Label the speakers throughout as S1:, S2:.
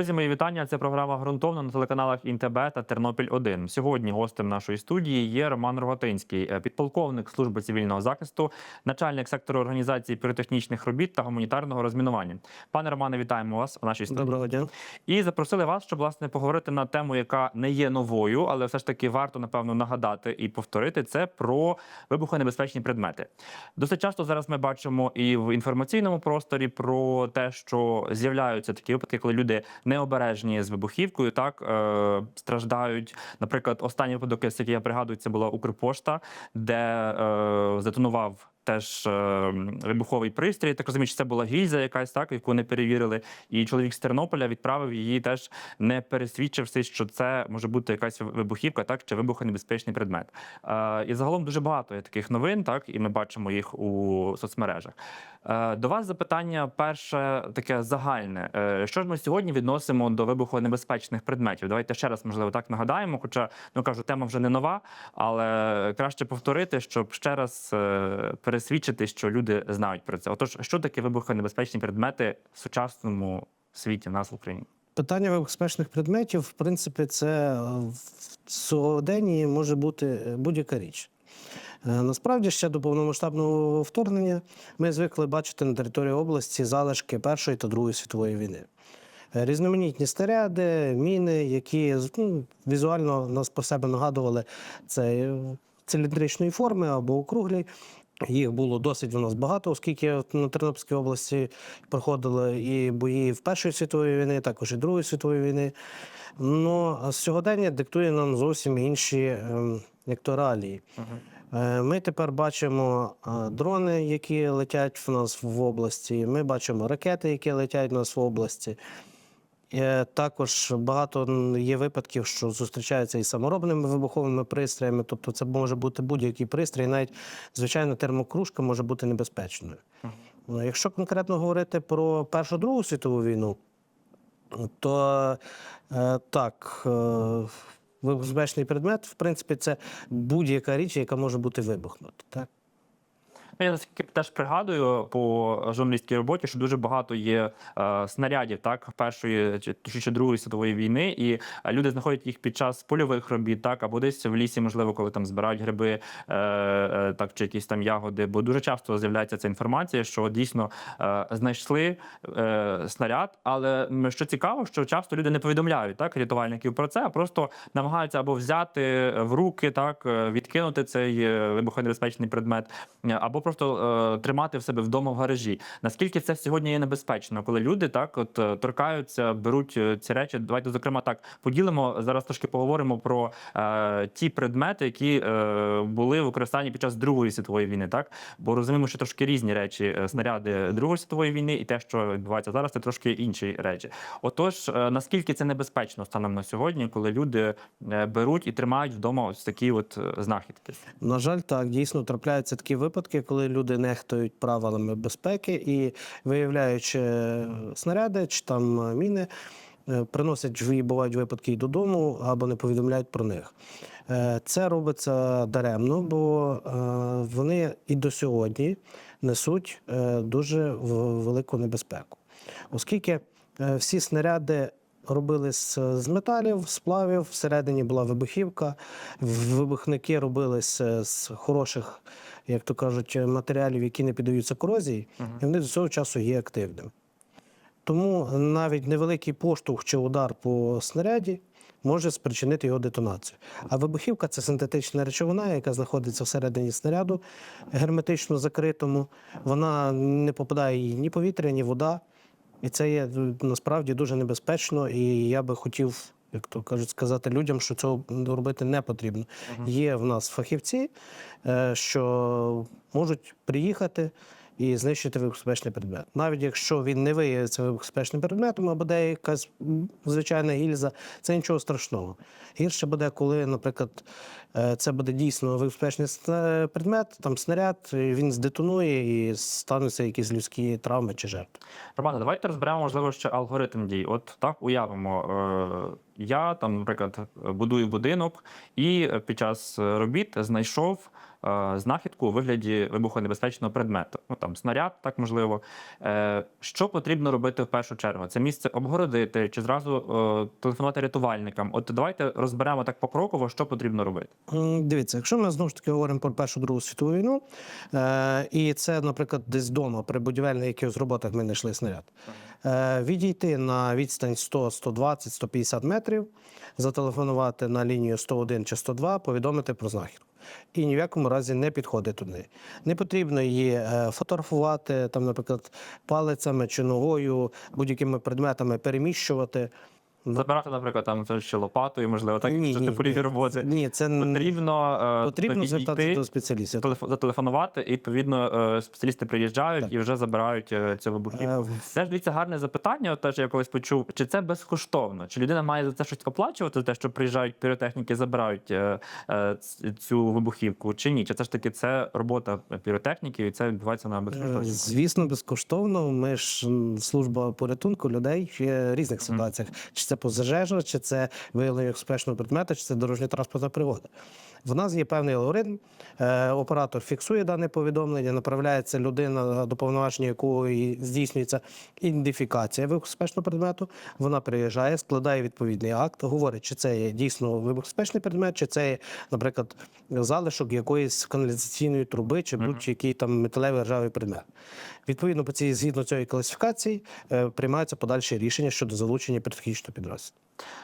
S1: Друзі, мої вітання. Це програма ґрунтовно на телеканалах ІНТБ та Тернопіль 1 Сьогодні гостем нашої студії є Роман Рогатинський, е, підполковник служби цивільного захисту, начальник сектору організації піротехнічних робіт та гуманітарного розмінування. Пане Романе, вітаємо вас у нашій студії.
S2: Доброго дня.
S1: І запросили вас, щоб власне поговорити на тему, яка не є новою, але все ж таки варто напевно нагадати і повторити це про вибухонебезпечні предмети. Досить часто зараз ми бачимо і в інформаційному просторі про те, що з'являються такі випадки, коли люди необережні з вибухівкою, так е, страждають. Наприклад, останній випадок, який я пригадую, це була Укрпошта, де е, затонував. Теж е, вибуховий пристрій. Так розумію, що це була гільза якась, так яку не перевірили. І чоловік з Тернополя відправив її, теж не пересвідчивши, що це може бути якась вибухівка, так чи вибухонебезпечний предмет. Е, і загалом дуже багато є таких новин, так і ми бачимо їх у соцмережах. Е, до вас запитання перше таке загальне. Е, що ж ми сьогодні відносимо до вибухонебезпечних предметів? Давайте ще раз, можливо, так нагадаємо. Хоча ну кажу, тема вже не нова, але краще повторити, щоб ще раз е, пересвідчити, що люди знають про це. Отож, що таке вибухонебезпечні предмети в сучасному світі в нас в Україні?
S2: Питання безпечних предметів, в принципі, це е, в сьогоденні може бути е, будь-яка річ. Е, Насправді, ще до повномасштабного вторгнення ми звикли бачити на території області залишки Першої та Другої світової війни. Різноманітні снаряди, міни, які ну, візуально нас по себе нагадували це циліндричної форми або округлі. Їх було досить у нас багато, оскільки на Тернопільській області проходили і бої в Першої світової війни, також і Другої світової війни. Ну, сьогодення диктує нам зовсім інші ем, як то реалії. Е, Ми тепер бачимо е, дрони, які летять в нас в області. Ми бачимо ракети, які летять в нас в області. Е, Також багато є випадків, що зустрічаються і саморобними вибуховими пристроями. Тобто, це може бути будь-який пристрій, навіть звичайна термокружка може бути небезпечною. Ну, Якщо конкретно говорити про Першу Другу світову війну, то е, так, е, предмет, в принципі, це будь-яка річ, яка може бути вибухнута. Так?
S1: Я наскільки теж пригадую по журналістській роботі, що дуже багато є е, снарядів, так першої чи точніше другої світової війни, і е, люди знаходять їх під час польових робіт, так або десь в лісі, можливо, коли там збирають гриби, е, е, так чи якісь там ягоди. Бо дуже часто з'являється ця інформація, що дійсно е, знайшли е, снаряд. Але що цікаво, що часто люди не повідомляють так рятувальників про це, а просто намагаються або взяти в руки, так е, відкинути цей е, вибухонебезпечний предмет, або просто е, тримати в себе вдома в гаражі. Наскільки це сьогодні є небезпечно, коли люди так от е, торкаються, беруть е, ці речі. Давайте зокрема так поділимо зараз. Трошки поговоримо про е, ті предмети, які е, були в використанні під час Другої світової війни, так бо розуміємо, що трошки різні речі снаряди Другої світової війни, і те, що відбувається зараз, це трошки інші речі. Отож, е, наскільки це небезпечно станом на сьогодні, коли люди беруть і тримають вдома ось такі от знахідки?
S2: На жаль, так дійсно трапляються такі випадки, коли люди нехтують правилами безпеки і виявляючи е, снаряди чи там е, міни, е, приносять бувають випадки і додому або не повідомляють про них. Це робиться даремно, бо вони і до сьогодні несуть дуже велику небезпеку, оскільки всі снаряди робили з, металів, сплавів, всередині була вибухівка. Вибухники робились з хороших, як то кажуть, матеріалів, які не піддаються корозії, і вони до цього часу є активними. Тому навіть невеликий поштовх чи удар по снаряді може спричинити його детонацію. А вибухівка це синтетична речовина, яка знаходиться всередині снаряду, герметично закритому. Вона не попадає їй ні повітря, ні вода. І це є ну, насправді дуже небезпечно. І я би хотів, як то кажуть, сказати людям, що цього робити не потрібно. Є в нас фахівці, е, що можуть приїхати і знищити вибухобезпечний предмет. Навіть якщо він не виявиться вибухобезпечним предметом, або де якась звичайна гільза, це нічого страшного. Гірше буде, коли, наприклад, це буде дійсно вибухонебезпечний сна- предмет, там снаряд, він здетонує і стануться якісь людські травми чи жертви.
S1: Романе, давайте розберемо, можливо, ще алгоритм дій. От так уявимо. Е, я там, наприклад, будую будинок і е, під час е, робіт знайшов е, знахідку у вигляді вибухонебезпечного предмету. Ну там снаряд, так можливо. Е, що потрібно робити в першу чергу? Це місце обгородити чи зразу е, телефонувати рятувальникам? От давайте розберемо так покроково, що потрібно робити.
S2: Дивіться, якщо ми знову ж таки говоримо про Першу Другу світову війну, е, і це, наприклад, десь вдома при будівельних якихось роботах ми знайшли снаряд, е, відійти на відстань 100, 120, 150 метрів, зателефонувати на лінію 101 чи 102, повідомити про знахідку. І ні в якому разі не підходити туди. Не потрібно її е, фотографувати, там, наприклад, палицями чи ногою, будь-якими предметами переміщувати.
S1: Забирати, наприклад, там це ще лопатою, можливо, так
S2: Ні,
S1: що
S2: ні,
S1: це поліві
S2: ні.
S1: роботи.
S2: Ні, це
S1: Потрібно, е,
S2: потрібно звертатися до спеціалістів.
S1: телефо- зателефонувати, і відповідно е, спеціалісти приїжджають
S2: Так.
S1: і вже забирають е, цю вибухівку.
S2: Е,
S1: Це ж дивіться гарне запитання. Теж я колись почув, чи це безкоштовно? Чи людина має за це щось оплачувати? Те, що приїжджають піротехніки, забирають цю вибухівку, чи ні? Чи це ж таки це робота піротехніків, і це відбувається на
S2: Е,
S1: безкоштовно?
S2: Звісно, безкоштовно. Ми ж служба порятунку людей в різних ситуаціях. Чи це пожежа, чи це виявлення безпечного предмета, чи це дорожня транспортна пригода. В нас є певний алгоритм. Е, Оператор фіксує дане повідомлення, направляється людина, до повноваження якої здійснюється ідентифікація вибухобезпечного предмету. Вона приїжджає, складає відповідний акт, говорить, чи це є дійсно вибухобезпечний предмет, чи це є, наприклад, залишок якоїсь каналізаційної труби, чи будь-який там металевий ржавий предмет. Відповідно, по цій згідно цієї класифікації е, приймаються подальші рішення щодо залучення піротехнічного підрозділу.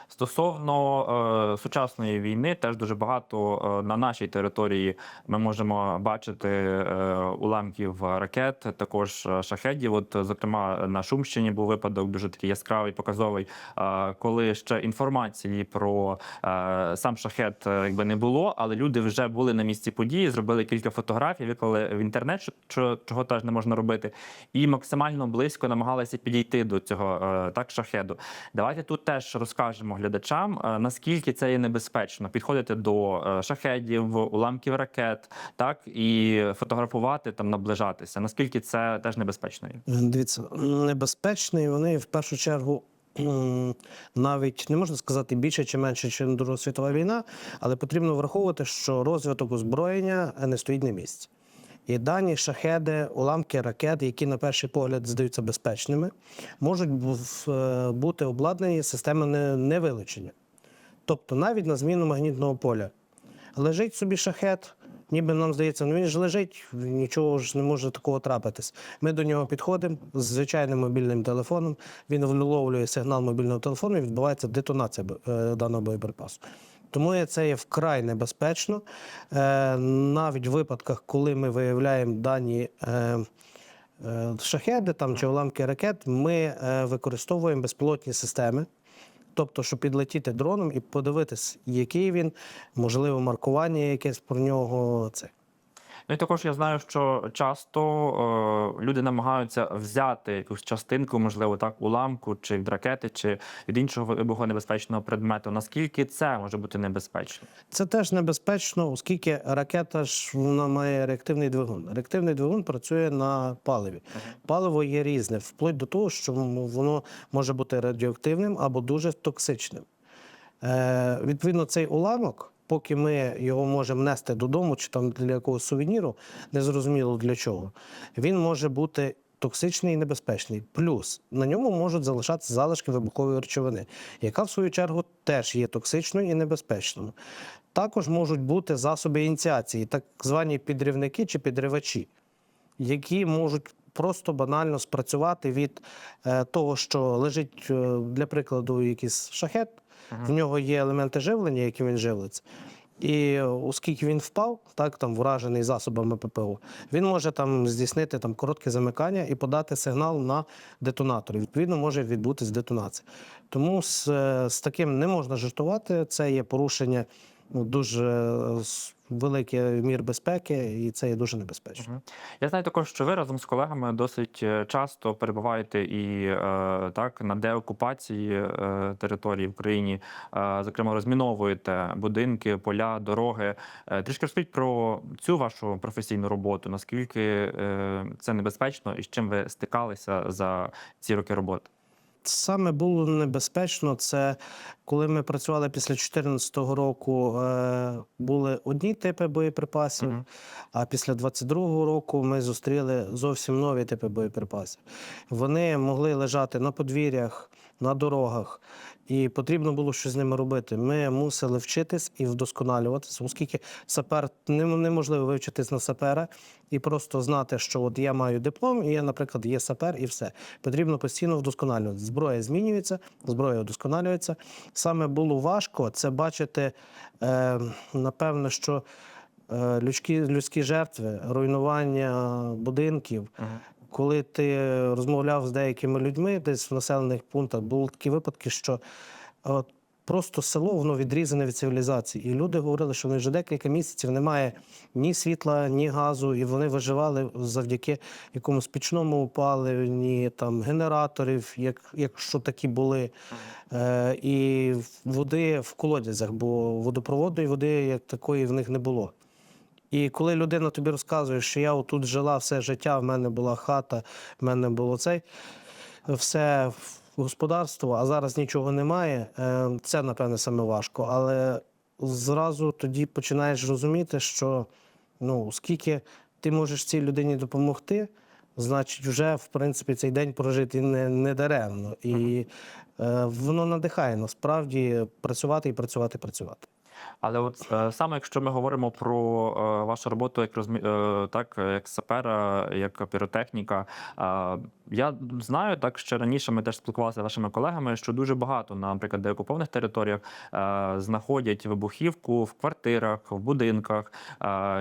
S1: Стосовно е, сучасної війни, теж дуже багато е, на нашій території ми можемо бачити е, уламків ракет, також е, шахедів. От, зокрема, на Шумщині був випадок дуже такий яскравий, показовий, е, коли ще інформації про е, сам шахет е, якби не було, але люди вже були на місці події, зробили кілька фотографій, виклали в інтернет, що, чого теж не можна робити, і максимально близько намагалися підійти до цього е, так шахеду. Давайте тут теж розкажемо глядачам, е, наскільки це є небезпечно підходити до е, шахедів, уламків ракет, так і фотографувати там, наближатися. Наскільки це теж небезпечно? є?
S2: Дивіться, небезпечний вони в першу чергу. Навіть не можна сказати більше чи менше, ніж Друга світова війна, але потрібно враховувати, що розвиток озброєння не стоїть на місці. І дані шахеди, уламки ракет, які на перший погляд здаються безпечними, можуть е, бути обладнані системами невилучення. Тобто навіть на зміну магнітного поля. Лежить собі шахет, ніби нам здається, ну він ж лежить, нічого ж не може такого трапитись. Ми до нього підходимо з звичайним мобільним телефоном, він вловлює сигнал мобільного телефону і відбувається детонація е, даного боєприпасу. Тому це є вкрай небезпечно. Е, навіть в випадках, коли ми виявляємо дані е, е, шахеди там, чи уламки ракет, ми використовуємо безпілотні системи. Тобто, щоб підлетіти дроном і подивитись, який він, можливо, маркування якесь про нього. Це.
S1: Ну і також я знаю, що часто е, люди намагаються взяти якусь частинку, можливо, так, уламку чи від ракети, чи від іншого вибухонебезпечного предмету. Наскільки це може бути небезпечно?
S2: Це теж небезпечно, оскільки ракета ж вона має реактивний двигун. Реактивний двигун працює на паливі. Паливо є різне, вплоть до того, що воно може бути радіоактивним або дуже токсичним. Е, відповідно, цей уламок, поки ми його можемо нести додому чи там для якогось сувеніру, незрозуміло для чого, він може бути. Токсичний і небезпечний. Плюс на ньому можуть залишатися залишки вибухової речовини, яка в свою чергу теж є токсичною і небезпечною. Також можуть бути засоби ініціації, так звані підривники чи підривачі, які можуть просто банально спрацювати від е, того, що лежить, е, для прикладу, якийсь шахет, в нього є елементи живлення, які він живлиться. І оскільки він впав, так там вражений засобами ППО, він може там здійснити там коротке замикання і подати сигнал на детонатор. Відповідно, може відбутись детонація. Тому з, е, з таким не можна жартувати. Це є порушення ну, дуже е, великий мір безпеки, і це є дуже небезпечно.
S1: Мгм. Я знаю також, що ви разом з колегами досить е, часто перебуваєте і е, так на деокупації е, території в країні, е, зокрема, розміновуєте будинки, поля, дороги. Е, Трішки розкажіть про цю вашу професійну роботу. Наскільки е, це небезпечно і з чим ви стикалися за ці роки роботи?
S2: Саме було небезпечно, це коли ми працювали після 2014 року, е, були одні типи боєприпасів,
S1: Мгм.
S2: а після 22-го року ми зустріли зовсім нові типи боєприпасів. Вони могли лежати на подвір'ях, на дорогах, і потрібно було щось з ними робити. Ми мусили вчитись і вдосконалюватися, оскільки сапер неможливо вивчитись на сапера і просто знати, що от я маю диплом, і я, наприклад, є сапер, і все. Потрібно постійно вдосконалювати. Зброя змінюється, зброя удосконалюється. Саме було важко це бачити, е, напевно, що е, людські, людські жертви, руйнування будинків.
S1: Ага.
S2: Коли ти розмовляв з деякими людьми десь в населених пунктах, були такі випадки, що от, просто село воно відрізане від цивілізації. І люди говорили, що вони вже декілька місяців немає ні світла, ні газу, і вони виживали завдяки якомусь пічному опаленні, там генераторів, як, якщо такі були, е, і води в колодязях, бо водопроводної води як такої в них не було. І коли людина тобі розказує, що я отут жила все життя, в мене була хата, в мене було цей, все господарство, а зараз нічого немає, е, це, напевне, саме важко. Але зразу тоді починаєш розуміти, що ну, скільки ти можеш цій людині допомогти, значить, вже в принципі цей день прожити не, не даремно. І е, воно надихає насправді працювати і працювати, працювати.
S1: Але от е, саме якщо ми говоримо про е, вашу роботу як розмі... е, так, як сапера, як піротехніка, я знаю так, що раніше ми теж спілкувалися з вашими колегами, що дуже багато, наприклад, деокупованих територіях е, знаходять вибухівку в квартирах, в будинках,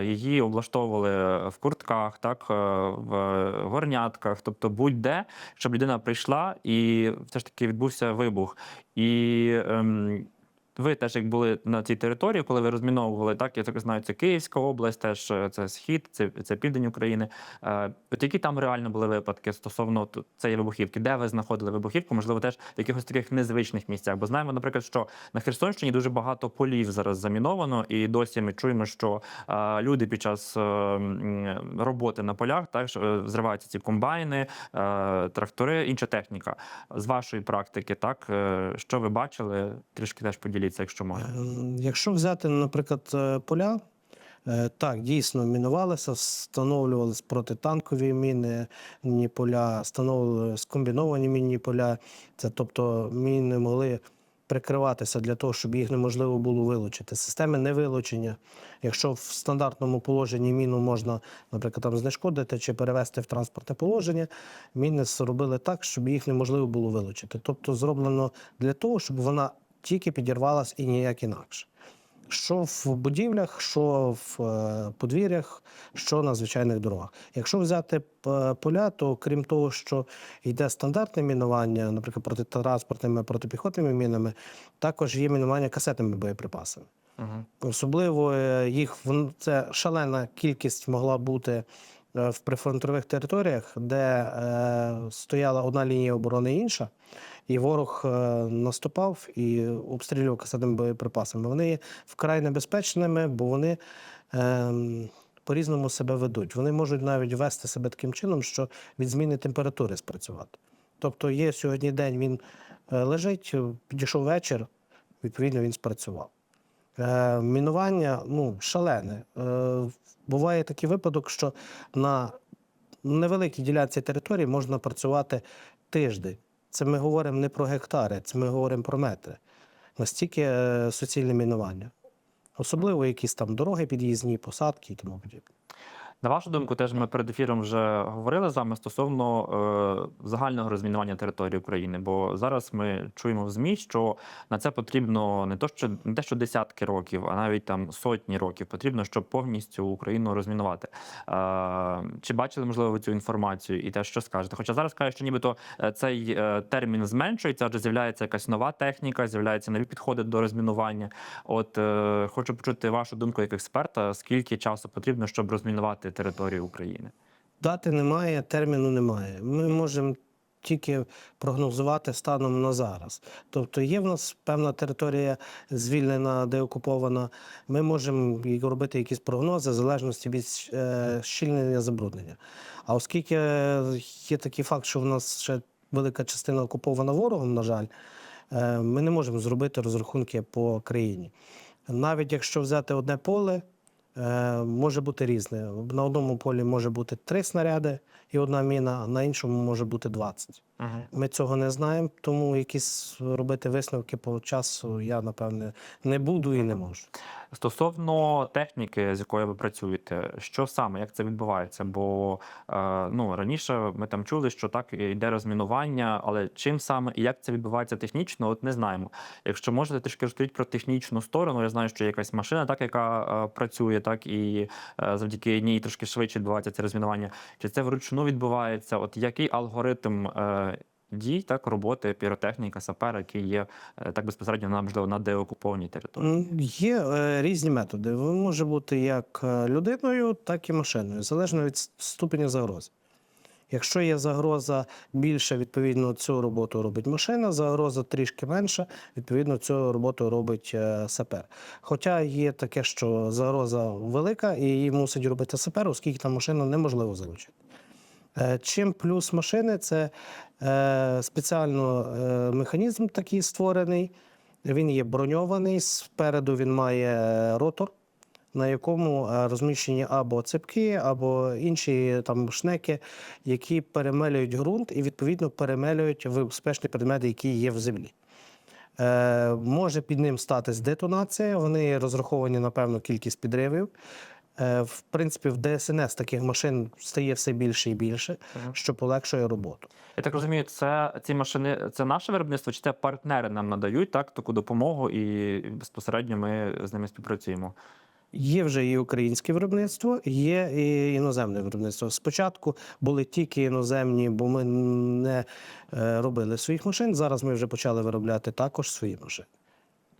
S1: її облаштовували в куртках, так, в горнятках, тобто будь-де, щоб людина прийшла і все ж таки відбувся вибух. І ем, ви теж як були на цій території, коли ви розміновували, так я так знаю, це Київська область, теж е, це схід, це, це південь України. Е, от які там реально були випадки стосовно цієї вибухівки? Де ви знаходили вибухівку? Можливо, теж в якихось таких незвичних місцях? Бо знаємо, наприклад, що на Херсонщині дуже багато полів зараз заміновано, і досі ми чуємо, що е, люди під час е, роботи на полях так е, зриваються ці комбайни, е, трактори, інша техніка. З вашої практики, так е, що ви бачили? Трішки теж поділіться, якщо можна.
S2: Ем, Якщо взяти, наприклад, е, поля, е, так, дійсно мінувалися, встановлювалися протитанкові міни, поля, встановлювали скомбіновані мінні поля. Це тобто міни могли прикриватися для того, щоб їх неможливо було вилучити. Системи невилучення. Якщо в стандартному положенні міну можна, наприклад, там знешкодити чи перевести в транспортне положення, міни зробили так, щоб їх неможливо було вилучити. Тобто зроблено для того, щоб вона тільки підірвалась і ніяк інакше. Що в будівлях, що в е, подвір'ях, що на звичайних дорогах. Якщо взяти е, поля, то крім того, що йде стандартне мінування, наприклад, протитранспортними протипіхотними мінами, також є мінування касетними боєприпасами.
S1: Угу.
S2: Особливо е, їх це шалена кількість могла бути в прифронтових територіях, де е, стояла одна лінія оборони інша, і ворог е, наступав і обстрілював касетними боєприпасами. Вони є вкрай небезпечними, бо вони е, по-різному себе ведуть. Вони можуть навіть вести себе таким чином, що від зміни температури спрацювати. Тобто є сьогодні день, він е, лежить, підійшов вечір, відповідно, він спрацював. Е, мінування ну, шалене. Е, буває такий випадок, що на невеликій ділянці території можна працювати тиждень. Це ми говоримо не про гектари, це ми говоримо про метри. Настільки е, суцільне мінування. Особливо якісь там дороги під'їзні, посадки і тому подібне.
S1: На вашу думку, теж ми перед ефіром вже говорили з вами стосовно е, загального розмінування території України. Бо зараз ми чуємо в ЗМІ, що на це потрібно не то, що не те, що десятки років, а навіть там сотні років потрібно, щоб повністю Україну розмінувати. Е, чи бачили можливо цю інформацію і те, що скажете? Хоча зараз кажуть, що нібито е, цей е, термін зменшується, адже з'являється якась нова техніка, з'являються нові підходи до розмінування. От е, хочу почути вашу думку як експерта, скільки часу потрібно, щоб розмінувати територію України.
S2: Дати немає, терміну немає. Ми можемо тільки прогнозувати станом на зараз. Тобто є в нас певна територія звільнена, деокупована. Ми можемо робити якісь прогнози в залежності від е, щільнення забруднення. А оскільки є такий факт, що в нас ще велика частина окупована ворогом, на жаль, е, ми не можемо зробити розрахунки по країні. Навіть якщо взяти одне поле, може бути різне. На одному полі може бути три снаряди і одна міна, а на іншому може бути 20.
S1: Угу.
S2: Ми цього не знаємо, тому якісь робити висновки по часу я, напевне, не буду і не можу.
S1: Стосовно техніки, з якою ви працюєте, що саме, як це відбувається? Бо е, ну раніше ми там чули, що так йде розмінування, але чим саме і як це відбувається технічно, от не знаємо. Якщо можете трішки розкажіть про технічну сторону, я знаю, що є якась машина, так яка е, працює, так і е, завдяки ній трошки швидше відбувається це розмінування. Чи це вручну відбувається? От який алгоритм? Дій так роботи піротехніка, сапера, які є е, так безпосередньо на можливо на деокупованій території.
S2: Є е, різні методи. Він може бути як е, людиною, так і машиною, залежно від ступеня загрози. Якщо є загроза більша, відповідно, цю роботу робить машина, загроза трішки менша, відповідно, цю роботу робить е, сапер. Хоча є таке, що загроза велика, і її мусить робити сапер, оскільки там машину неможливо залучити. Е, Чим плюс машини це е, спеціально е, механізм такий створений. Він є броньований. Спереду він має ротор, на якому розміщені або цепки, або інші там шнеки, які перемелюють ґрунт і відповідно перемелюють безпечні предмети, які є в землі. Може під ним статись детонація. Вони розраховані на певну кількість підривів. Е, в принципі, в ДСНС таких машин стає все більше і більше, що полегшує роботу.
S1: Я так розумію, це ці машини, це наше виробництво, чи це партнери нам надають так таку допомогу, і безпосередньо ми з ними співпрацюємо.
S2: Є вже і українське виробництво, є і іноземне виробництво. Спочатку були тільки іноземні, бо ми не е, робили своїх машин. Зараз ми вже почали виробляти також свої машини.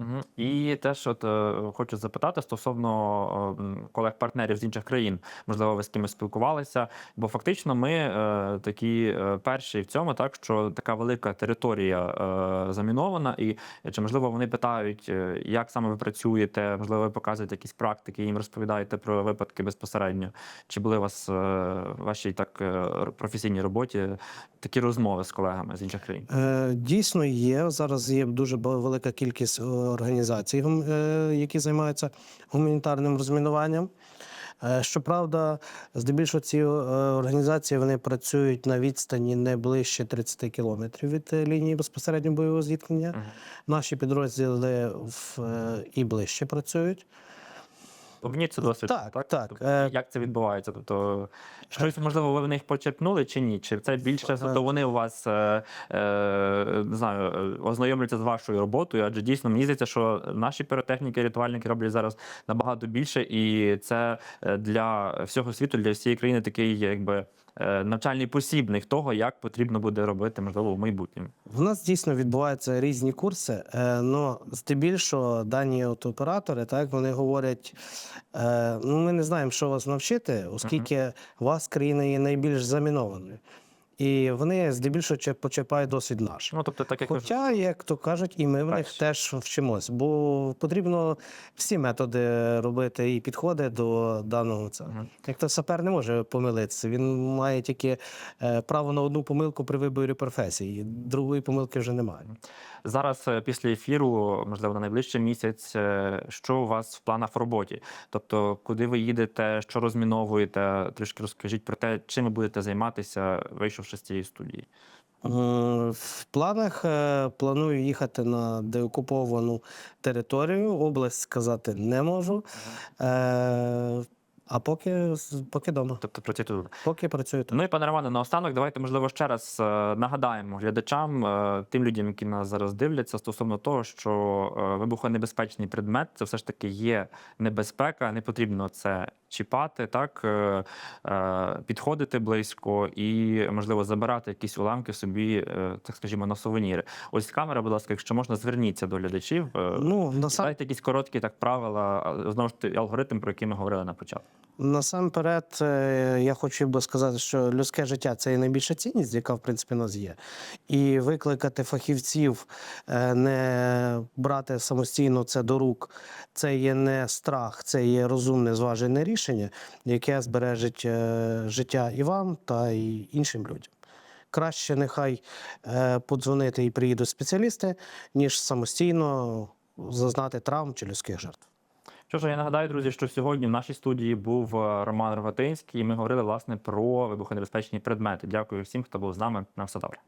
S1: Угу. І теж от е, хочу запитати стосовно е, колег-партнерів з інших країн. Можливо, ви з кимось спілкувалися, бо фактично ми е, такі е, перші в цьому, так що така велика територія е, замінована, і чи можливо вони питають, е, як саме ви працюєте, можливо, ви показуєте якісь практики, їм розповідаєте про випадки безпосередньо. Чи були у вас е, вашій так е, професійній роботі такі розмови з колегами з інших країн?
S2: Е, Дійсно є. Зараз є дуже велика кількість організацій, е, які займаються гуманітарним розмінуванням. Е, Щоправда, здебільшого ці е, організації вони працюють на відстані не ближче 30 кілометрів від лінії безпосередньо бойового зіткнення. Наші підрозділи в, і ближче працюють.
S1: Обмініть це досвід.
S2: Так, так.
S1: Тобто,
S2: Е,
S1: Як це відбувається? Тобто, щось можливо, ви в них почерпнули чи ні? Чи це більше то вони у вас е, е, не знаю, е, ознайомляться з вашою роботою? Адже дійсно мені здається, що наші піротехніки, рятувальники роблять зараз набагато більше, і це е, для всього світу, для всієї країни такий, якби. Е, Навчальний посібник того, як потрібно буде робити, можливо, в майбутньому.
S2: В нас дійсно відбуваються різні курси, але здебільшого дані от оператори, так вони говорять: е, ну ми не знаємо, що вас навчити, оскільки у вас країна є найбільш замінованою. І вони здебільшого чер- почерпають досвід наш.
S1: Ну тобто, так як
S2: Хоча, як то кажуть, і ми в них теж вчимось, бо потрібно всі методи робити і підходи до даного цього.
S1: Мгм.
S2: Як то сапер не може помилитися, він має тільки е, право на одну помилку при виборі професії, другої помилки вже немає.
S1: Зараз е, після ефіру, можливо, на найближчий місяць, е, що у вас в планах в роботі? Тобто, куди ви їдете, що розміновуєте? Трішки розкажіть про те, чим ви будете займатися, вийшовши з цієї студії.
S2: Е, В планах е, планую їхати на деокуповану територію. Область сказати не можу. Е, А поки, поки вдома,
S1: Тобто працюєте тут.
S2: поки працюю тут.
S1: Ну і пане Романе, наостанок, давайте можливо ще раз нагадаємо глядачам, тим людям, які нас зараз дивляться, стосовно того, що вибухонебезпечний предмет це все ж таки є небезпека, не потрібно це чіпати, так е, е, підходити близько і можливо забирати якісь уламки собі, е, так скажімо, на сувеніри. Ось камера, будь ласка, якщо можна, зверніться до глядачів.
S2: Ну, насам...
S1: Дайте якісь короткі так правила, знову ж таки алгоритм, про який ми говорили на початку.
S2: Насамперед, я хочу би сказати, що людське життя це і найбільша цінність, яка в принципі у нас є. І викликати фахівців, не брати самостійно це до рук, це є не страх, це є розумне зважене рішення, яке збережить е, життя і вам, та і іншим людям. Краще нехай е, подзвонити і приїдуть спеціалісти, ніж самостійно зазнати травм чи людських жертв.
S1: Що ж, я нагадаю, друзі, що сьогодні в нашій студії був е, Роман Рогатинський, і ми говорили власне про вибухонебезпечні предмети. Дякую всім, хто був з нами. На все добре.